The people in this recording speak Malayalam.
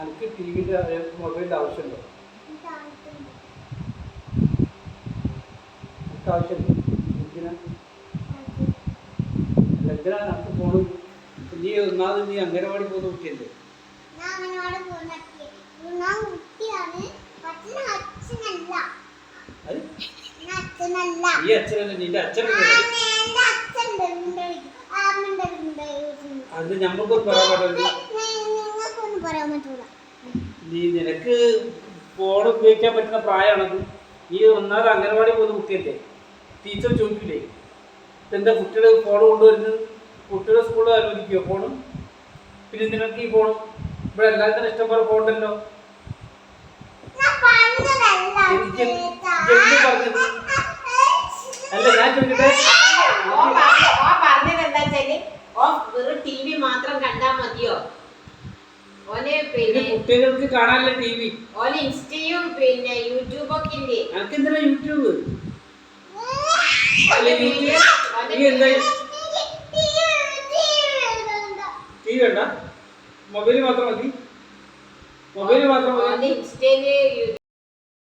എനിക്ക് ടി വിന്റെ മൊബൈലിന്റെ ആവശ്യമുണ്ടോ എനിക്ക് ആവശ്യമുണ്ട് എന്തിനാ? എന്തിനാ നമുക്ക് ഫോണ് നീ ഒന്നാമത് നീ അംഗനവാടി പോകുന്ന കുട്ടിയല്ലേ? അത്? ഈ അച്ഛനല്ല. നിന്റെ അച്ഛനല്ലേ ഞമ്മക്കൊന്നും പറയാൻ പാടില്ല പറയാൻ പറ്റൂല. നീ നിനക്ക് ഫോൺ ഉപയോഗിക്കാൻ പറ്റുന്ന പ്രായമാണത്. നീ ഒന്നാമത് അംഗനവാടി പോകുന്ന കുട്ടിയല്ലേ? ടീച്ചർ ചോദിക്കില്ലേ എന്താ കുട്ടികൾ ഫോൺ കൊണ്ടുവരുന്നത്? കുട്ടികളെ സ്കൂളിൽ അനുവദിക്കുമോ ഫോണ് പിന്നെ നിനക്ക് ഈ ഫോണും ഇവിടെ എല്ലാത്തിനും ഇഷ്ടംപോലെ ഫോണുണ്ടല്ലോ ഞാൻ പറഞ്ഞതല്ല എനിക്ക്. എന്ത് പറഞ്ഞത്? അല്ല ഞാൻ ചോദിക്കട്ടെ? ഓന് പിന്നെ കുട്ടികൾക്ക് കാണാനല്ല ടി വി. ഓന് ഇൻസ്റ്റയും പിന്നെ യൂട്യൂബൊക്കെ ഉണ്ട് എന്തിനാ യൂട്യൂബ് നീ എന്താ. T V? വേണ്ട. മൊബൈൽ മാത്രം മതി. മൊബൈൽ മാത്രം മതി. ഇൻസ്റ്റയിൽ